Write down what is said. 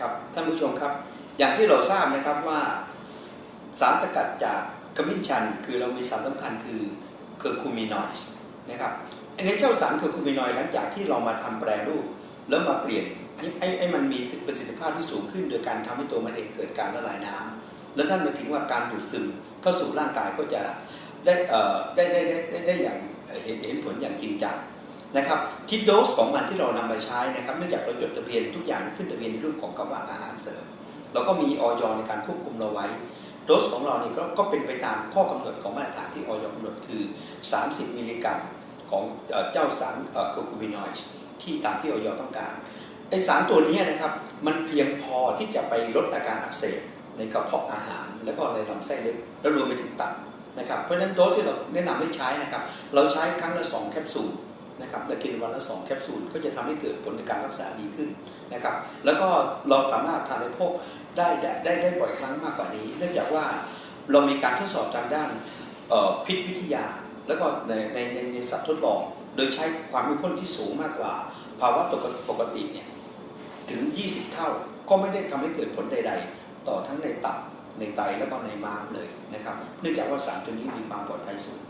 ครับท่านผู้ชมครับ อย่างที่เราทราบนะครับว่าสารสกัดจากขมิ้นชัน คือเรามีสารสำคัญคือเคอร์คูมินอยด์นะครับอันนี้เจ้าสารเคอร์คูมินอยด์หลังจากที่เรามาทำแปรรูปแล้วมาเปลี่ยนให้ให้ให้มันมีประสิทธิภาพที่สูงขึ้น โดยการทำให้ตัวมันเองเกิดการละลายน้ำแล้วนั่นหมายถึงว่าการดูดซึมเข้าสู่ร่างกายก็จะได้เอ่อได้ได้ได้ได้ได้อย่างเห็นผลอย่างจริงจัง นะครับที่โดสของมันที่เรานำมาใช้นะครับเนื่องจากเราจดทะเบียนทุกอย่างขึ้นทะเบียนในรุ่นของคำว่าอาหารเสริมเราก็มีออยในการควบคุมเราไว้ โดสของเรานี่ก็ก็เป็นไปตามข้อกำหนดของมาตรฐานที่ออยกำหนดคือ 30 มิลลิกรัมของเจ้าสารโคคูบินอยด์ที่ตามที่ออยต้องการไอสารตัวนี้นะครับมันเพียงพอที่จะไปลดอาการอักเสบในกระเพาะอาหาร แล้วก็ในลำไส้เล็กแล้วรวมไปถึงตับนะครับเพราะฉะนั้นโดสที่เราแนะนำให้ใช้นะครับเราใช้ครั้งละสองแคปซูล นะครับและกินวันละ 2 แคปซูลก็จะทำให้เกิดผลในการรักษาดีขึ้นนะครับแล้วก็เราสามารถทานในพวกได้ไดได้ได้บ่อยครั้งมากกว่านี้ เนื่องจากว่าเรามีการทดสอบทางด้านพิษวิทยา แล้วก็ในในในในสัตว์ทดลอง โดยใช้ความเข้มข้นที่สูงมากกว่า ภาวะปกติปกติเนี่ยถึง 20 เท่าก็ไม่ได้ทำให้เกิดผลใด ๆ ต่อทั้งในตับในไตแล้วก็ในม้ามเลยนะครับ เนื่องจากว่าสารตัวนี้มีความปลอดภัยสูง